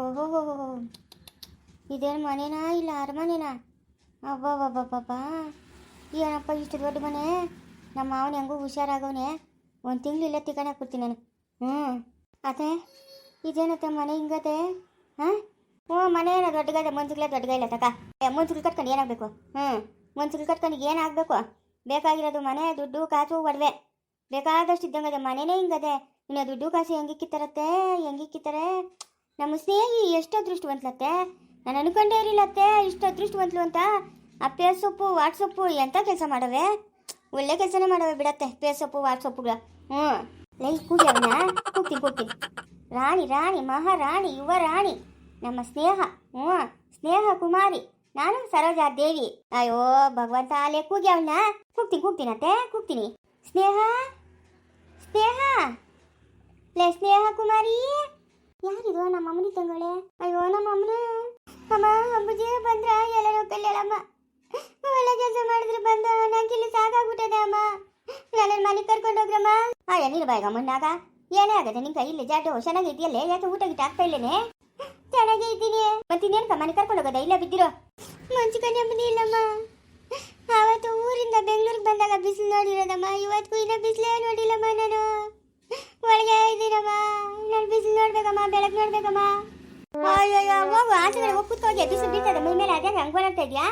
ಓಹೋ ಇದೇನು ಮನೆನಾ ಇಲ್ಲ ಅರಮನೆನಾ ಅಬ್ಬಬ್ಬಬ್ಬಬ್ಬ ಏನಪ್ಪ ಇಷ್ಟು ದೊಡ್ಡ ಮನೆ. ನಮ್ಮ ಮಾವನ ಹೆಂಗೂ ಹುಷಾರಾಗವನೆ. ಒಂದು ತಿಂಗಳು ಇಲ್ಲೇ ತಿಕ್ಕಣ ಕೊಡ್ತೀನಿ ನಾನು. ಹ್ಞೂ ಅದೇ ಇದೇನತ್ತೆ ಮನೆ ಹಿಂಗತೆ ಹಾಂ? ಹ್ಞೂ, ಮನೆ ಏನೋ ದೊಡ್ಡಗಾಯ್ದೆ ಮುಂಚುಗ್ಲೆ ದೊಡ್ಡಗಾಯಿಲ್ಲ ತಕ್ಕ ಮುಂಚುಗ್ಲು ಕಟ್ಕೊಂಡು ಏನಾಗಬೇಕು? ಹ್ಞೂ ಮುಂಚುಗ್ಲು ಕಟ್ಕೊಂಡು ಏನಾಗಬೇಕು? ಬೇಕಾಗಿರೋದು ಮನೆ, ದುಡ್ಡು, ಕಾಸು, ಒಡವೆ. ಬೇಕಾದಷ್ಟು ಇದ್ದಂಗದೆ ಮನೆನೇ ಹಿಂಗದೆ. ಇನ್ನು ದುಡ್ಡು, ಕಾಸು ಹೆಂಗಿಕ್ಕಿತ್ತಾರತ್ತೆ ಹೆಂಗಿಕ್ಕಿತ್ತಾರೆ ನಮ್ಮ ಸ್ನೇಹಿ ಎಷ್ಟು ಅದೃಷ್ಟವಂತಲತ್ತೆ ನಾನು ಅನ್ಕೊಂಡೇ ಇರಲತ್ತೆ ಇಷ್ಟು ಅದೃಷ್ಟವಂತಲು ಅಂತ. ಆ ಪೇಸೊಪ್ಪು ವಾಟ್ಸಪ್ಪು ಎಂಥ ಕೆಲಸ ಮಾಡವೆ? ಒಳ್ಳೆ ಕೆಲಸನೇ ಮಾಡವೆ ಬಿಡತ್ತೆ ಪೇಸೊಪ್ಪು ವಾಟ್ಸಪ್ಪುಗಳ ಹ್ಞೂ. ಲೈ ಕೂಗಿ ಅವನ. ಕೂಗ್ತೀನಿ ಕೂಗ್ತೀನಿ ರಾಣಿ ರಾಣಿ, ಮಹಾರಾಣಿ, ಯುವ ರಾಣಿ, ನಮ್ಮ ಸ್ನೇಹ. ಹ್ಞೂ. ಸ್ನೇಹ ಕುಮಾರಿ. ನಾನು ಸರೋಜಾ ದೇವಿ. ಅಯ್ಯೋ, ಭಗವಂತ ಅಲ್ಲೇ ಕೂಗಿ ಅವನ್ನ ಕೂಗ್ತೀನಿ ಕೂಗ್ತೀನತ್ತೆ ಕೂಗ್ತೀನಿ. ಸ್ನೇಹ? ಸ್ನೇಹ? ಲೇ, ಸ್ನೇಹ ಕುಮಾರಿ? ಯಾರಿದು ನಮ್ಮ ಅಮ್ಮನಿ ತಂಗಳೆ? ಅಯ್ಯೋ, ನಮ್ಮ ಅಮ್ಮನ? ಅಮ್ಮ, ಅಮ್ಮಜಿ ಬಂದ್ರ ಎಲ್ಲರೂ ಕಲ್ಯಾಳಮ್ಮ ಒಳ್ಳೆ ಕೆಲಸ ಮಾಡಿದ್ರೆ ಬಂದ, ನಂಗೆ ಇಲ್ಲಿ ಸಾಕಾಗ್ಬಿಟ್ಟದೆ ಅಮ್ಮ. ನನ್ನ ಮನೆಗೆ ಕರ್ಕೊಂಡು ಹೋಗ್ರಮ್ಮ. ಅಯ್ಯ ನೀನು ಬಾಯ್ಗ ಮುನ್ನಾಗ ಏನೇ ಆಗದೆ ನಿಂಗೆ ಇಲ್ಲಿ ಜಾಡು ಚೆನ್ನಾಗಿದೆಯಲ್ಲೇ ಯಾಕೆ ಊಟ ಗಿಟ್ಟ ಆಗ್ತಾ ಇಲ್ಲೇನೆ? ಚೆನ್ನಾಗೇ ಇದ್ದೀನಿ. ಮತ್ತಿನ್ನೇನ್ಕ ಮನೆ ಕರ್ಕೊಂಡು ಹೋಗೋದ? ಇಲ್ಲ ಬಿದ್ದಿರೋ? ಮಂಚಿಕನೆ ಅಮ್ಮನಿ ಇಲ್ಲಮ್ಮ. ಆವತ್ತು ಊರಿಂದ ಬೆಂಗಳೂರಿಗೆ ಬಂದಾಗ ಬಿಸಿಲು ನೋಡಿರೋದಮ್ಮ. ಇವತ್ತಿಗೂ ಇನ್ನ ಬಿಸಿಲೇ ನೋಡಿಲ್ಲಮ್ಮ ನಾನು. ಒಳಗೆ ಇದ್ದೀರಮ್ಮ. ನಾನು ಬಿಸಿಲು ನೋಡ್ಬೇಕಮ್ಮ ಬೆಳಗ್ಗೆ ನೋಡ್ಬೇಕಮ್ಮ. ಅಯ್ಯೋ ಹೋಗು ಆಚೆ ಕಡೆ ಹೋಗಿ ಕೂತ್ಕೋಗಿ ಬಿಸಿಲು ಬೀಳ್ತದೆ ಮೈ ಮೇಲೆ ಅದೇ ಹಂಗೆ ಬರಡ್ತಾ ಇದೆಯಾ?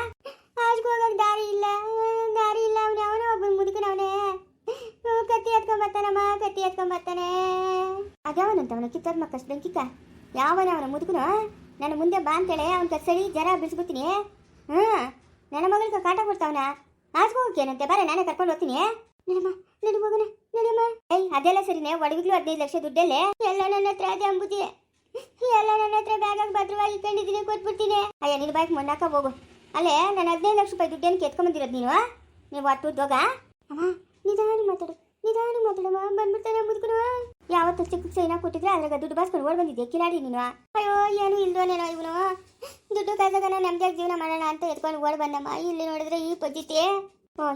ಆಚೆಗೆ ಹೋಗಕ್ಕೆ ದಾರಿ ಇಲ್ಲ ದಾರಿ ಇಲ್ಲ. ಅವನು ಅವನು. ಒಬ್ಬ ಮುದುಕನವನೇ ಕತ್ತಿ ಎತ್ಕೊಂಬರ್ತಾನಮ್ಮ ಕತ್ತಿ ಎತ್ಕೊಂಬರ್ತಾನೆ ಅದ್ಯಾವನಂತ ಅವನು ಕಿತ್ತದ ಮಕ್ಕಷ್ಟು ಬೆಂಕಿಕ ಯಾವನ ಅವನ ಮುದುಕನು ನನ್ನ ಮುಂದೆ ಬಾ ಅಂತೇಳಿ, ಅವನ ಸರಿ ಜರ ಬಿಡಿಸ್ಬಿಡ್ತೀನಿ ಹ್ಞೂ ನನ್ನ ಮಗಳಿಗೆ ಕಾಟ ಕೊಡ್ತಾವನ? ಆಚೆಗೆ ಹೋಗಕ್ಕೇನಂತೆ ಬರ ನಾನೇ ಕರ್ಕೊಂಡು ಹೋಗ್ತೀನಿ. ನಡಮ್ಮ ನಡಿ ಏಯ್, ಅದೆಲ್ಲ ಸರಿನೇ? ಒಡವಿಗ್ಲೂ ಹದಿನೈದು ಲಕ್ಷ ದುಡ್ಡಲ್ಲೇ? ಎಲ್ಲ ನನ್ನ ಹತ್ರ ಅದೇ ಅಂಬುದಿ ಎಲ್ಲ ನನ್ನ ಹತ್ರ ಬ್ಯಾಗಾಗಿ ಭದ್ರವಾಗಿ ಇಟ್ಕೊಂಡಿದ್ದೀನಿ, ಕೊಟ್ಬಿಡ್ತೀನಿ. ಅಯ್ಯ, ನಿನ್ನ ಬಾಯ್ಗೆ ಮೊನ್ನಾಕ ಹೋಗು. ಅಲ್ಲೇ ನಾನು ಹದಿನೈದು ಲಕ್ಷ ರೂಪಾಯಿ ದುಡ್ಡೇನು ಕೆತ್ಕೊಂಬಂದಿರೋದು ನೀನು? ನೀವು ಅಟ್ಟು ಉದ್ಯೋಗ ಅಮ್ಮ, ನಿಧಾನ ಮಾತಾಡು, ನಿಧಾನ ಮಾತಾಡಮ್ಮ ಬಂದ್ಬಿಡ್ತಾನೆ ಮುದ್ಕನು. ಯಾವತ್ತು ಚಿಕ್ಕ ಸೈನ ಕೊಟ್ಟಿದ್ರೆ ಅದ್ರಾಗ ದುಡ್ಡು ಬಾಸ್ಕೊಂಡು ಓಡ್ ಬಂದಿದ್ದೆ ಕಿಲಾಡಿ ನೀನು? ಅಯ್ಯೋ, ಏನು ಇಲ್ದೋನೇನೋ ಇವನು? ದುಡ್ಡು ಕಾಸಾಗ ನೆಮ್ಮದಿಯಾಗಿ ಜೀವನ ಮಾಡೋಣ ಅಂತ ಎತ್ಕೊಂಡು ಓಡ್ ಬಂದಮ್ಮ. ಇಲ್ಲಿ ನೋಡಿದ್ರೆ ಈ ಪದ್ಧತಿ.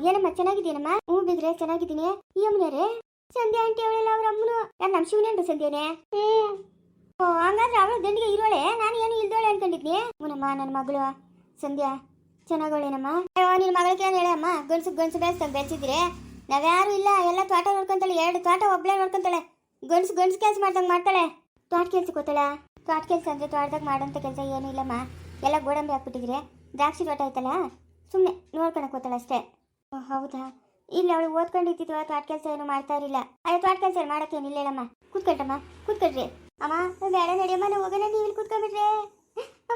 ಏನಮ್ಮ, ಚೆನ್ನಾಗಿದ್ದೀನಮ್ಮ? ಹ್ಞೂ ಬಿಗ್ರೆ ಚೆನ್ನಾಗಿದ್ದೀನಿ. ಈ ಅಮ್ಮನರೇ ಸಂಧ್ಯಾ ಆಂಟಿ ಅವಳೆಲ್ಲ ಅವ್ರ ಅಮ್ಮನು? ಯಾರು ನಮ್ಮ ಶಿವನೇನ್ರಿ ಸಂಧ್ಯಾನೆ? ಓ, ಹಂಗಾದ್ರೆ ಅವಳು ಗಂಡಿಗೆ ಇರೋಳೆ? ನಾನು ಏನು ಇಲ್ದೋಳೆ ಅನ್ಕೊಂಡಿದ್ನಿ? ಹ್ಞೂನಮ್ಮ ನನ್ನ ಮಗಳು. ಸಂಧ್ಯಾ ಚೆನ್ನಾಗೋಳೇನಮ್ಮ ಅಯ್ಯೋ ನಿನ್ನ ಮಗಳಿಗೆ ಏನು ಹೇಳಮ್ಮ ಗಂಡ್ಸು ಗಂಡ್ಸು ಬೇಸ್ತಾಗ ಬೆಳೆಸಿದ್ರೆ ನಾವ್ಯಾರು ಇಲ್ಲ, ಎಲ್ಲ ತೋಟ ನೋಡ್ಕೊಂತಾಳೆ, ಎರಡು ತೋಟ ಒಬ್ಳೆ ನೋಡ್ಕೊಂತಾಳೆ. ಗಂಡ್ಸು ಗಂಡ್ಸು ಕೆಲಸ ಮಾಡ್ದಂಗೆ ಮಾಡ್ತಾಳೆ. ತೋಟ ಕೆಲ್ಸಕ್ಕೆ ಗೊತ್ತಾಳ ತೋಟ ಕೆಲಸ ಅಂದರೆ ತೋಟದಾಗ ಮಾಡೋಂಥ ಕೆಲಸ ಏನೂ ಇಲ್ಲಮ್ಮ. ಎಲ್ಲ ಗೋಡಂಬಿ ಹಾಕ್ಬಿಟ್ಟಿದ್ರೆ. ದ್ರಾಕ್ಷಿ ತೋಟ ಐತಲ್ಲ ಸುಮ್ಮನೆ ನೋಡ್ಕೊಳಕ್ ಗೊತ್ತಾಳ ಅಷ್ಟೇ ಹೌದಾ? ಇಲ್ಲ ಅವಳು ಓದ್ಕೊಂಡಿದ್ದಿದ್ವ ತೋಟ ಕೆಲಸ ಏನು ಮಾಡ್ತಾ ಇರಲಿಲ್ಲ. ಅಯ್ಯೋ ತೋಟ ಕೆಲಸ ಮಾಡಕ್ಕೆ ಏನಿಲ್ಲ ಹೇಳಮ್ಮ. ಕೂತ್ಕೊಂಡಮ್ಮ ಕೂತ್ಕೊಳ್ರಿ ಅಮ್ಮ ಬೇಡ, ನಡಿಯಮ್ಮ, ನಾವು ಹೋಗೋಣ, ನೀವು ಇಲ್ಲಿ ಕೂತ್ಕೊಂಡ್ಬಿಟ್ರೆ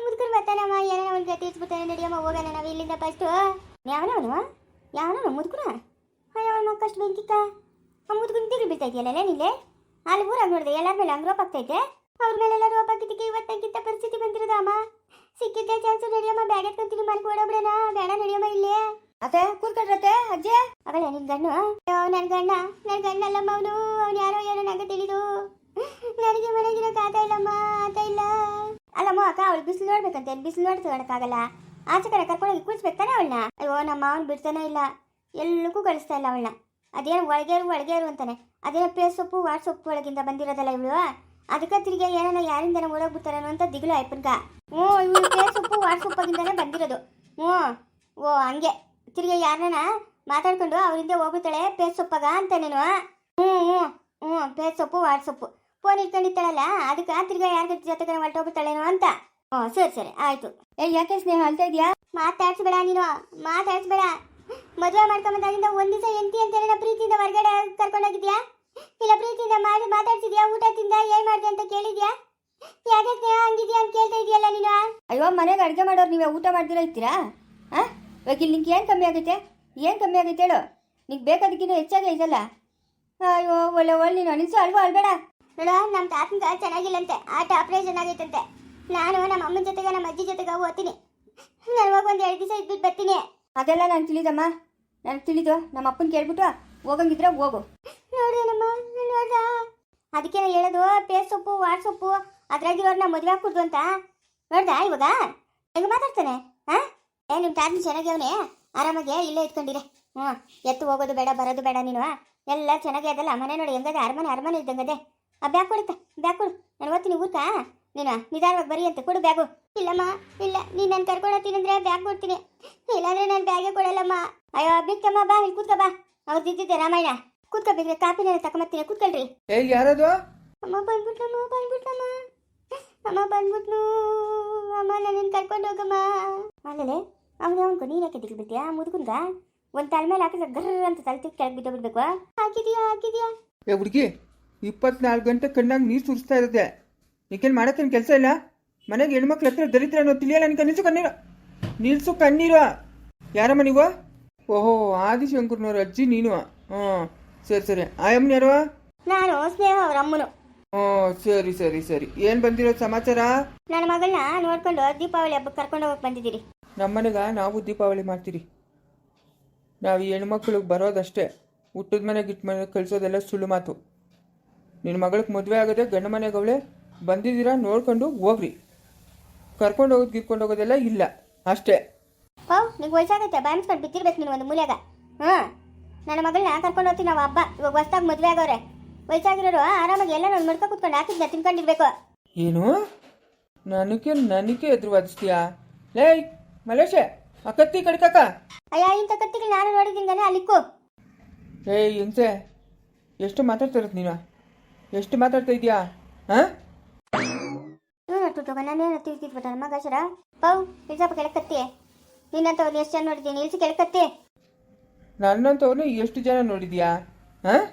ಮುದ್ಕರ್ ಬರ್ತಾನಮ್ಮ ಏನೋ ಅವ್ನ ಗತಿ ಇಚ್ಬಿಡ್ತಾನೆ ನಡಿಯಮ್ಮ, ಹೋಗೋಣ, ನಾವು ಇಲ್ಲಿಂದ ಫಸ್ಟು ಯಾವನವನು ಯಾವನವನು ಮುದ್ಕುನ? ಅಯ್ಯೋ ಅವನ ಮಕ್ಕಷ್ಟು ಬೆಂಕಿಕ್ಕ. ಆ ಮುದ್ಕುನ ತಿರುಗಿ ಬೀಳ್ತಾ ಇದೆಯಲ್ಲ ನಿಲ್ಲೇ ಅಲ್ಲಿ ಊರಾಗ ನೋಡಿದೆ, ಎಲ್ಲರ ಮೇಲೆ ಹಂಗೆ ರೋಪ್ ಆಗ್ತೈತೆ ಅವ್ರ ಮೇಲೆಲ್ಲ ರೋಪ್ ಆಗಿದ್ದಕ್ಕೆ ಇವತ್ತಾಗಿದ್ದ ಪರಿಸ್ಥಿತಿ ಬಂದಿರೋದು, ಅಮ್ಮ? ಸಿಕ್ಕಿದ್ದೆ ಚಾನ್ಸು ನಡಿಯಮ್ಮ, ಬ್ಯಾಗ್ ಎತ್ಕೊಂತೀನಿ ಮನೆಗೆ ಓಡೋಬಿಡೋಣ ಬೇಡ, ನಡಿಯಮ್ಮ, ಇಲ್ಲೇ. ಅತ್ತೆ ಕೂತ್ಕೊಂಡ್ರತ್ತೆ ಅಜ್ಜೆ? ಅವಳೆ ನಿನ್ ಅಯ್ಯೋ ನನ್ನ ಗಂಡ ನನ್ನ ಗಂಡಲ್ಲಮ್ಮ ಅವನು ಅವ್ನು ಯಾರೋ ಏನೋ ನಂಗೆ ತಿಳಿದು. ನನಗೆ ಮನೆಗಿರ ಆತ ಇಲ್ಲಮ್ಮ ಆತ ಇಲ್ಲ. ಅಲ್ಲಮ್ಮ, ಅಕ್ಕ, ಅವಳು ಬಿಸಿಲು ನೋಡ್ಬೇಕಂತೆ. ಬಿಸಿಲು ನೋಡ್ತಗೊಳಕ್ಕಾಗಲ್ಲ ಆಚೆ ಕಡೆ ಕರ್ಕೊಂಡೋಗಿ ಕುಳಿಸ್ಬೇಕು ತಾನೆ ಅವಳನ್ನ? ಅಯ್ಯೋ, ನಮ್ಮ ಅವನು ಬಿಡ್ತಾನೆ ಇಲ್ಲ. ಎಲ್ಲಕ್ಕೂ ಕಳಿಸ್ತಾ ಇಲ್ಲ ಅವಳನ್ನ. ಅದೇನು ಒಳಗೇರು ಒಳಗೇರು ಅಂತಾನೆ. ಅದೇನೋ ಪೇಸೊಪ್ಪು ವಾಟ್ಸಪ್ ಒಳಗಿಂದ ಬಂದಿರೋದಲ್ಲ ಇವಳು? ಅದಕ್ಕೆ ತಿರ್ಗಿ ಏನೋ ಯಾರಿಂದನ ಓಡೋಗ್ಬಿಡ್ತಾರೇನೋ ಅಂತ ದಿಗ್ಲು ಆಯ್ಪನ್ಕ ಹ್ಞೂ, ಇವಳು ಪೇಸೊಪ್ಪು ವಾಟ್ಸಪ್ಪಾಗಿಂದನೇ ಬಂದಿರೋದು. ಹ್ಞೂ. ಓ, ಹಂಗೆ. ತಿರ್ಗಿ ಯಾರನ್ನ ಮಾತಾಡ್ಕೊಂಡು ಅವರಿಂದ ಹೋಗುತ್ತಾಳೆ ಪೇಸ್ ಅಂತ ನೀನು ಹ್ಞೂ ಹ್ಞೂ ಹ್ಞೂ ಪೇಸ್ ಸೊಪ್ಪು ವಾಟ್ಸಪ್ಪು ಫೋನ್ ಇಟ್ಕೊಂಡಿರ್ತಾಳಲ್ಲ, ಅದಕ್ಕೆ ತಿರ್ಗಿ ಯಾರ ಜೊತೆಗೆ ಹೊರಟೋಗ್ಬಿಡ್ತಾಳೇನೋ ಅಂತ. ಹ್ಞೂ, ಸರಿ ಸರಿ, ಆಯಿತು. ಏ, ಯಾಕೆ ಸ್ನೇಹ, ಅಳ್ತಾ ಇದೆಯಾ? ಮಾತಾಡ್ಸ್ಬೇಡ ನೀನು, ಮಾತಾಡ್ಸ್ಬೇಡ. ಮದುವೆ ಮಾಡ್ಕೊಂಬಂದಾಗಿಂದ ಒಂದು ದಿವಸ ಅಂತ ಹೇಳಿ ಪ್ರೀತಿಯಿಂದ ಹೊರಗಡೆ ಕರ್ಕೊಂಡೋಗಿದ್ಯಾ? ಇಲ್ಲ, ಪ್ರೀತಿಯಿಂದ ಮಾಡಿ ಮಾತಾಡ್ತಿದ್ಯಾ ಊಟ ತಿಂದ ಏನ್ ಮಾಡಿದೆ ಅಂತ ಕೇಳಿದ್ಯಾ? ಯಾಕೆ ಸ್ನೇಹ, ಹಂಗಿದ್ಯಾ ಅಂತ ಕೇಳ್ತಾ ಇದೆಯಲ್ಲ ನೀನು? ಅಯ್ಯೋ, ಮನೆಗೆ ಅಡುಗೆ ಮಾಡೋರು ನೀವೇ ಊಟ ಮಾಡ್ದಿರ ಇರ್ತೀರಾ? ಹಾಂ ಇಲ್ಲಿ ನಿಂಗೆ ಏನು ಕಮ್ಮಿ ಆಗುತ್ತೆ? ಏನು ಕಮ್ಮಿ ಆಗುತ್ತೆ ಹೇಳು. ನಿಂಗೆ ಬೇಕಾದಕ್ಕಿಂತ ಹೆಚ್ಚಾಗಿ ಐತಲ್ಲ ಅಯ್ಯೋ ಒಳ್ಳೆ ಒಳ್ಳೆ ನೀನು ಅನಿಸು ಅಲ್ವೋ ಅಲ್ಬೇಡ ನೋಡು ನಮ್ಮ ತಾತಂಗ ಚೆನ್ನಾಗಿಲ್ಲಂತೆ. ಆಟ ಆಪರೇಷನ್ ಆಗೈತಂತೆ. ನಾನು ನಮ್ಮ ಅಮ್ಮನ ಜೊತೆಗೆ ನಮ್ಮ ಅಜ್ಜಿ ಜೊತೆಗೆ ಓದ್ತೀನಿ. ನಾನು ಹೋಗಿ ಒಂದು ಎರಡು ದಿವಸ ಇದ್ಬಿಟ್ಟು ಬರ್ತೀನಿ. ಅದೆಲ್ಲ ನಾನು ತಿಳಿದಮ್ಮ. ನನಗೆ ತಿಳಿದು ನಮ್ಮ ಅಪ್ಪನ ಕೇಳ್ಬಿಟ್ಟು ಹೋಗಂಗಿದ್ರೆ ಹೋಗು. ನೋಡ್ದೇನಮ್ಮ ನೋಡ್ದ ಅದಕ್ಕೆ ನಾನು ಹೇಳೋದು ಪೇಸ್ ಸೊಪ್ಪು ವಾಟ್ಸಪ್ಪು ಅದ್ರಾಗಿರೋರ್ನ ಮದುವೆ ಹಾಕುದು ಅಂತ. ನೋಡ್ದಾ ಇವಾಗ? ಹೆಂಗೆ ಮಾತಾಡ್ತಾನೆ? ಹಾ ಏ ನಿಮ್ಮ ತಾತನ ಚೆನ್ನಾಗಿ ಅವನೇ? ಆರಾಮಾಗಿ ಇಲ್ಲೇ ಇಟ್ಕೊಂಡಿರೆ ಹ್ಞೂ ಎತ್ತು ಹೋಗೋದು ಬೇಡ ಬರೋದು ಬೇಡ ನೀನು ಎಲ್ಲ ಚೆನ್ನಾಗೇ ಅದಲ್ಲ ಮನೆ ನೋಡಿ ಹೆಂಗದೆ ಅರಮನೆ ಅರಮನೆ ಇದ್ದಂಗದೆ. ಆ ಬ್ಯಾಗ್ ಕೊಡುತ್ತ ಬ್ಯಾಗ್ ಕೊಡು. ನಾನು ಓದ್ತೀನಿ ಊರ್ಕ? ನೀನು ನಿಧಾನವಾಗಿ ಬರೀ ಅಂತ ಕೊಡು ಬ್ಯಾಗು. ಇಲ್ಲಮ್ಮ ಇಲ್ಲ ನೀನು ನಾನು ಕರ್ಕೊಂಡು ಅಂದ್ರೆ ಬ್ಯಾಗ್ ಕೊಡ್ತೀನಿ. ಇಲ್ಲಾಂದ್ರೆ ನಾನು ಬ್ಯಾಗೇ ಕೊಡಲ್ಲಮ್ಮ. ಅಯ್ಯೋ ಬಿಕ್ಕಮ್ಮ ಬಾ ಇಲ್ಲಿ ಕೂತ್ಕೋ ಬಾ. ಅವ್ರು ಇದ್ದಿದ್ದೆ ರಾಮಾಯಣ. ಕೂತ್ಕೋಬೇಕ್ರೆ ಕಾಪಿನ ಕಾಪಿ ಕೂತ್ಕೊಳ್ರಿ. ಏ ಯಾರದು? ಅಮ್ಮ ಬಂದ್ಬಿಟ್ಲಮ್ಮ ಬಂದ್ಬಿಟ್ಲಮ್ಮ ಅಮ್ಮ ಬಂದ್ಬಿಟ್ಲು. ಅಮ್ಮ ನನ್ನ ಕರ್ಕೊಂಡು ಹೋಗಮ್ಮ. ಆಮೇಲೆ ಅವನು ಅವನ್ಕೊ ನೀನು ಯಾಕೆ ದಿಕ್ಕು ಬಿಡ್ತೀಯಾ? ಮುದುಕನ್ಗ ಒಂದು ತಲೆ ಮೇಲೆ ಹಾಕಿದ್ರೆ ಗರ್ರ ಅಂತ ತಲೆ ತಿಕ್ಕಿ ಕೆಳಗೆ ಬಿದ್ದೋಗ್ಬಿಡ್ಬೇಕು ಹಾಕಿದ್ಯಾ ಹಾಕಿದ್ಯಾ ಏ ಹುಡುಗಿ ಇಪ್ಪತ್ನಾಲ್ಕು ಗಂಟೆ ಕಣ್ಣಾಗ ನೀರು ಸುರಿಸ್ತಾ ಇರುತ್ತೆ. ಈಗೇನು ಮಾಡೋಕ್ಕೇನು ಕೆಲಸ ಇಲ್ಲ? ಮನೆಗೆ ಹೆಣ್ಮಕ್ಳ ಹತ್ರ ದರಿದ್ರ ಅನ್ನೋ ತಿಳಿಯಲ್ಲ ನಿನ್ಗೆ ನಿಲ್ಸು ಕಣ್ಣೀರು. ನಿಲ್ಸು ಕಣ್ಣೀರು. ಯಾರಮ್ಮ ನೀವು? ಓಹೋ ಆದಿಶಂಕರ್ನವ್ರ ಅಜ್ಜಿ ನೀನು. ಹ್ಞೂ ಸರಿ ಸರಿ. ಆಯಮ್ಮನ ಯಾರು? ನಾನು ಸ್ನೇಹ ಅವ್ರ ಅಮ್ಮನು. ಹ್ಞೂ ಸರಿ ಸರಿ ಸರಿ. ಏನ್ ಬಂದಿರೋ ಸಮಾಚಾರ? ನನ್ನ ಮಗಳನ್ನ ನೋಡ್ಕೊಂಡು ದೀಪಾವಳಿ ಹಬ್ಬ ಕರ್ಕೊಂಡು ಹೋಗಕ್ ಬಂದಿದ್ದೀರಿ. ನಮ್ಮನೆಗ ನಾವು ದೀಪಾವಳಿ ಮಾಡ್ತೀರಿ. ನಾವು ಹೆಣ್ಮಕ್ಳಿಗೆ ಬರೋದಷ್ಟೇ. ಹುಟ್ಟದ ಮನೆಗೆ ಇಟ್ಟು ಮನೆಗೆ ಕಳಿಸೋದೆಲ್ಲ ಸುಳ್ಳು ಮಾತು. ನಿನ್ನ ಮಗಳಿಗೆ ಮದುವೆ ಆಗದೆ ಗಂಡ ಮನೆಗೆ ಅವಳೆ ಬಂದಿದ್ದೀರಾ ನೋಡ್ಕೊಂಡು ಹೋಗ್ರಿ. ಕರ್ಕೊಂಡು ಹೋಗೋದು ಗಿರ್ಕೊಂಡು ಹೋಗೋದೆಲ್ಲ ಇಲ್ಲ ಅಷ್ಟೇ. ಓ ನಿಂಗೆ ವಯಸ್ಸಾಗತ್ತೆ ಬಾಯಿಸ್ಕೊಂಡು ಬಿದ್ದಿರ್ಬೇಕು ನೀನು ಒಂದು ಮೂಲೆಗ ಹಾಂ ನನ್ನ ಮಗಳನ್ನ ಕರ್ಕೊಂಡು ಹೋಗ್ತೀನಿ ನಾವು ಹಬ್ಬ. ಇವಾಗ ಹೊಸ್ದಾಗ ಮದುವೆ ಆಗೋರೆ. ವಯಸ್ಸಾಗಿರೋರು ಆರಾಮಾಗಿ ಎಲ್ಲ ನಾನು ಮರ್ಕ ಕುತ್ಕೊಂಡು ಹಾಕಿದ್ನ ತಿನ್ಕೊಂಡಿರ್ಬೇಕು. ಏನು? ನನಗೆ ನನಗೆ ಎದುರು ವಾದಿಸ್ತೀಯಾ ಲೇ ಮಲೇಶ ಆ ಕತ್ತಿ ಕಡ್ಕಕ್ಕ ಅಯ್ಯ ಇಂಥ ಕತ್ತಿಗೆ ನಾನು ನೋಡಿದ್ದೀನಿ ಅಲ್ಲಿಕ್ಕು ಏ ಹಿಂಸೆ. ಎಷ್ಟು ಮಾತಾಡ್ತಾ ಇರೋದು ನೀನು? ಎಷ್ಟು ಮಾತಾಡ್ತಾ ಇದೀಯಾ ಹಾಂ? ಇವನು ಟುಟುಗ ನಾನೇನು ತಿಳ್ತಿದ್ಬಿಟ್ಟ ಮಗ ಸರ ಪೌ ಇಲ್ಸಪ್ಪ ಕೆಳಕತ್ತಿ ನಿನ್ನಂತ ಒಂದು ಎಷ್ಟು ಜನ ನೋಡಿದ್ದೀನಿ ಇಲ್ಸಿ ಕೆಳಕತ್ತಿ ನನ್ನಂಥವ್ರನ್ನ ಎಷ್ಟು ಜನ ನೋಡಿದ್ಯಾ? ಹಾಂ?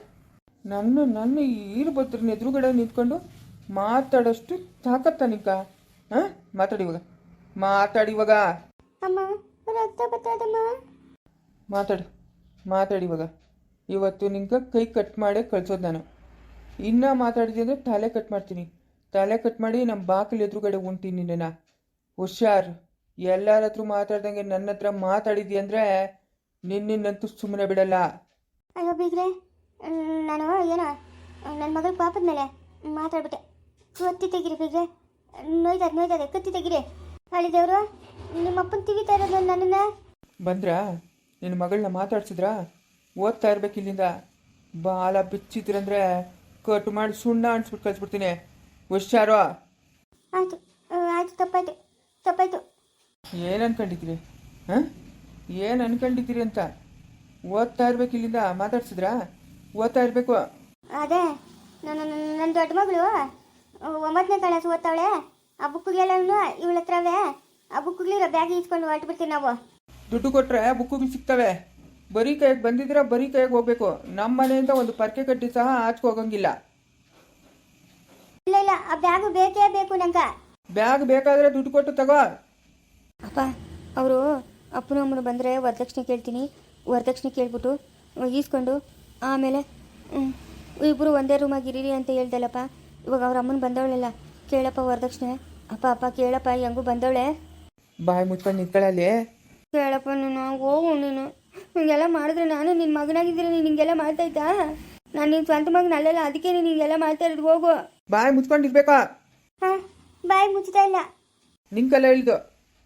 ನನ್ನ ನನ್ನ ಈರುಭದ್ರನ ಎದುರುಗಡೆ ನಿಂತ್ಕೊಂಡು ಮಾತಾಡೋಷ್ಟು ತಾಕತ್ತ ನಿಕ್ಕ ಹಾಂ? ಮಾತಾಡಿ ಇವಾಗ. ಮಾತಾಡಿ ಇವಾಗ. ಮಾತಾಡು. ಮಾತಾಡಿ ಇವಾಗ. ಇವತ್ತು ನಿಂಗೆ ಕೈ ಕಟ್ ಮಾಡೇ ಕಳ್ಸೋದು ನಾನು. ಇನ್ನ ಮಾತಾಡಿದೆ ಅಂದರೆ ತಲೆ ಕಟ್ ಮಾಡ್ತೀನಿ. ತಲೆ ಕಟ್ ಮಾಡಿ ನಮ್ಮ ಬಾಗಿಲು ಎದುರುಗಡೆ ಉಂಟೀನಿ ನಿನ್ನ ಹುಷಾರ್. ಎಲ್ಲರ ಹತ್ರ ಮಾತಾಡ್ದಂಗೆ ನನ್ನ ಹತ್ರ ಮಾತಾಡಿದ್ಯ ಅಂದರೆ ನಿನ್ನಂತೂ ಸುಮ್ಮನೆ ಬಿಡಲ್ಲ. ಅಯ್ಯೋ ಏನೋ ನನ್ನ ಮಗಳ ಪಾಪದ ಮೇಲೆ ಮಾತಾಡ್ಬಿಟ್ಟೆ. ಕತ್ತಿ ತೆಗಿರಿ ಬೀಗ್ರೆ ನೋಯ್ತದೆ ನೋಯ್ತದೆ ಕತ್ತಿ ತೆಗಿರಿ. ಹಳ್ಳಿ ದೇವರು ನಿಮ್ಮ ಅಪ್ಪನ ತಿವಿತಾ ಇರೋದು ನನ್ನನ್ನು? ಬಂದ್ರಾ? ನಿನ್ನ ಮಗಳನ್ನ ಮಾತಾಡ್ಸಿದ್ರಾ? ಓದ್ತಾ ಇರ್ಬೇಕು ಇಲ್ಲಿಂದ. ಬಾಲ ಬಿಚ್ಚಿದ್ರಂದ್ರೆ ಕಟ್ ಮಾಡಿ ಸುಣ್ಣ ಅನ್ಸ್ಬಿಟ್ಟು ಕಳ್ಸ್ಬಿಡ್ತೀನಿ. ಹುಷಾರು. ಆಯ್ತು ಆಯಿತು ಆಯ್ತು ತಪ್ಪಾಯ್ತು ತಪ್ಪಾಯ್ತು. ಏನು ಅನ್ಕೊಂಡಿದ್ದೀರಿ? ಹಾಂ? ಏನು ಅನ್ಕೊಂಡಿದ್ದೀರಿ ಅಂತ? ಓದ್ತಾ ಇರ್ಬೇಕು ಇಲ್ಲಿಂದ ಮಾತಾಡ್ಸಿದ್ರಾ? ಓದ್ತಾ ಇರಬೇಕು. ಅದೇ ನನ್ನ ನನ್ನ ದೊಡ್ಡ ಮಗಳು ಒಂಬತ್ತನೇ ಕ್ಲಾಸ್ ಓದ್ತಾವಳೆ ಆ ಬುಕ್ಗೆಲ್ಲೂ ಇವಳ ಹತ್ರವೇ. ಆ ಬುಕ್ಗಳಿರೋ ಬ್ಯಾಗ್ ಇಸ್ಕೊಂಡು ಹೊರಟ್ಬಿಡ್ತೀವಿ ನಾವು. ದುಡ್ಡು ಕೊಟ್ರೆ ಬುಕ್ಕುಗಳು ಸಿಗ್ತವೆ. ಬರೀ ಕೈಗೆ ಬಂದಿದ್ರೆ ಬರೀ ಕೈಗೆ ಹೋಗ್ಬೇಕು. ನಮ್ಮ ಮನೆಯಿಂದ ಒಂದು ಪರ್ಕೆ ಕಟ್ಟಿ ಸಹ ಆಚೆ ಹೋಗಂಗಿಲ್ಲ. ಇಲ್ಲ ಇಲ್ಲ ಆ ಬ್ಯಾಗು ಬೇಕೇ ಬೇಕು ನಂಗೆ. ಬ್ಯಾಗ್ ಬೇಕಾದ್ರೆ ದುಡ್ಡು ಕೊಟ್ಟು ತಗೋ. ಅಪ್ಪ ಅವರು ಅಪ್ಪನ ಅಮ್ಮನ ಬಂದರೆ ವರದಕ್ಷಿಣೆ ಕೇಳ್ತೀನಿ. ವರದಕ್ಷಿಣೆ ಕೇಳ್ಬಿಟ್ಟು ಈಸ್ಕೊಂಡು ಆಮೇಲೆ ಇಬ್ಬರು ಒಂದೇ ರೂಮಾಗಿರೀರಿ ಅಂತ ಹೇಳ್ದಲ್ಲಪ್ಪ. ಇವಾಗ ಅವ್ರ ಅಮ್ಮನ ಬಂದವಳೆಲ್ಲ. ಕೇಳಪ್ಪ ವರದಕ್ಷಿಣೆ. ಅಪ್ಪ ಅಪ್ಪ ಕೇಳಪ್ಪ ಹೆಂಗೂ ಬಂದವಳೆ? ಬಾಯಿ ಮುಚ್ಕೊಂಡು ನಿಂತ್ಕೊಳ್ಳಲ್ಲಿ ಕೇಳಪ್ಪ ನೀನು ಹೋಗು ನೀನು. ಹಿಂಗೆಲ್ಲ ಮಾಡಿದ್ರೆ ನಾನು ನಿನ್ನ ಮಗನಾಗಿದ್ದೀರ ನೀನು ಹಿಂಗೆಲ್ಲ ಮಾಡ್ತಾಯ್ತಾ ಇದ್ದಾ ನಾನು ನಿನ್ನ ಸ್ವಂತ ಮಗನ ಅಲ್ಲೆಲ್ಲ ಅದಕ್ಕೆ ನೀನು ಹಿಂಗೆಲ್ಲ ಮಾಡ್ತಾ ಇರೋದು ಹೋಗು. ಬಾಯಿ ಮುಚ್ಕೊಂಡಿರ್ಬೇಕಾ ಹಾಂ ಬಾಯಿ ಮುಚ್ತಾ ಇಲ್ಲ. ನಿಂಕಲ್ಲ ಹೇಳಿದ್ದು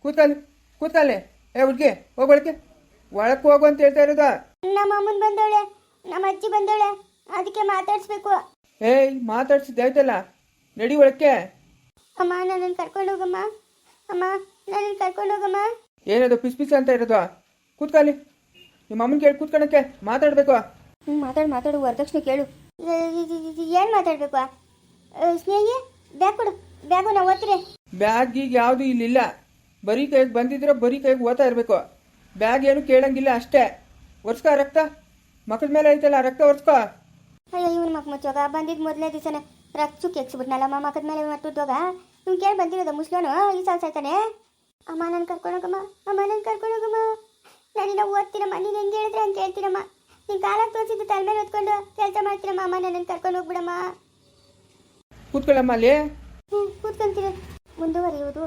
ಕೂತ್ಕಲ್ಲಿ. ಕೂತಲ್ಲೇ ಏ ಹುಡ್ಗಿ ಹೋಗ್ಬಳಕೆ ಒಳಕ್ಕೆ. ಹೋಗು ಅಂತ ಹೇಳ್ತಾ ಇರೋದ? ನಮ್ಮ ಅಮ್ಮನ ಬಂದವಳೆ ನಮ್ಮ ಅಜ್ಜಿ ಬಂದವಳೆ. ಅದಕ್ಕೆ ಮಾತಾಡಿಸ್ಬೇಕು. ಏಯ್ ಮಾತಾಡ್ಸಿದ್ದು ಆಯ್ತಲ್ಲ? ನಡಿ ಒಳಕ್ಕೆ. ಅಮ್ಮ ನನ್ನನ್ನು ಕರ್ಕೊಂಡು ಹೋಗಮ್ಮ. ಅಮ್ಮ ನನ್ನನ್ನು ಕರ್ಕೊಂಡು ಹೋಗಮ್ಮ. ಏನದು ಪಿಸ್ ಪಿಸ್ ಅಂತ ಇರೋದು? ಕೂತ್ಕಾಲಿ ನಿಮ್ಮ ಅಮ್ಮನ ಕೇಳಿ ಕೂತ್ಕೊಳಕ್ಕೆ ಮಾತಾಡಬೇಕು. ಹ್ಞೂ ಮಾತಾಡು ಮಾತಾಡು ವರದಕ್ಷಿಣೆ ಕೇಳು. ಏನು ಮಾತಾಡಬೇಕು? ಸ್ನೇಹಿ ಬ್ಯಾಗ್ ಕೊಡು ಬ್ಯಾಗು ನಾವು ಓದ್ತೀರಿ. ಬ್ಯಾಗ್ ಈಗ ಯಾವುದು ಇಲ್ಲಿಲ್ಲ. ಬರೀ ಕೈಗೆ ಬಂದಿದ್ರೆ ಬರೀ ಕೈಗೆ ಓದ್ತಾ ಇರಬೇಕು. ಬ್ಯಾಗ್ ಏನು ಕೇಳಂಗಿಲ್ಲ ಅಷ್ಟೇ. ಒರ್ಸ್ಕೊ ರಕ್ತ. ಮಕ್ಕಳ ಮೇಲೆ ಐತಲ್ಲ ರಕ್ತ ಒರ್ಸ್ಕೊ. ಅಯ್ಯೋ ಇವ್ನ ಮಕ್ ಮುಚ್ಚೋಗ. ಬಂದಿದ್ದು ಮೊದಲನೇ ದಿವಸನೇ ರಕ್ತ ಚುಕ್ಕಿ ಅಮ್ಮ ಮಕ್ಕದ ಮೇಲೆ ಮಟ್ಟುವಾಗ ಇವ್ನು ಕೇಳಿ ಬಂದಿರೋದು ಮುಸ್ಲೋನು? ಈ ಸಾಲ ಸಾಯ್ತಾನೆ ಅಮ್ಮ ನಾನು ಕರ್ಕೊಂಡೋಗಮ್ಮ. ಅಮ್ಮ ನಾನು ಕರ್ಕೊಂಡೋಗಮ್ಮ. ನಾನಿನ್ನ ಓದ್ತೀನಮ್ಮ. ನೀನು ಹೆಂಗೆ ಹೇಳಿದ್ರೆ ಹಂಗೆ ಹೇಳ್ತೀರಮ್ಮ ನೀನು ಕಾಲ ತೋರಿಸಿದ್ದು ತಲೆ ಮೇಲೆ ಹೊತ್ಕೊಂಡು ಕೆಲಸ ಮಾಡ್ತೀರಮ್ಮ ಅಮ್ಮ ನನ್ನನ್ನು ಕರ್ಕೊಂಡು ಹೋಗ್ಬಿಡಮ್ಮ. ಕೂತ್ಕೊಳ್ಳಮ್ಮ ಅಲ್ಲಿ. ಹ್ಞೂ ಕೂತ್ಕೊಂತೀರ ಮುಂದುವರಿಯುವುದು.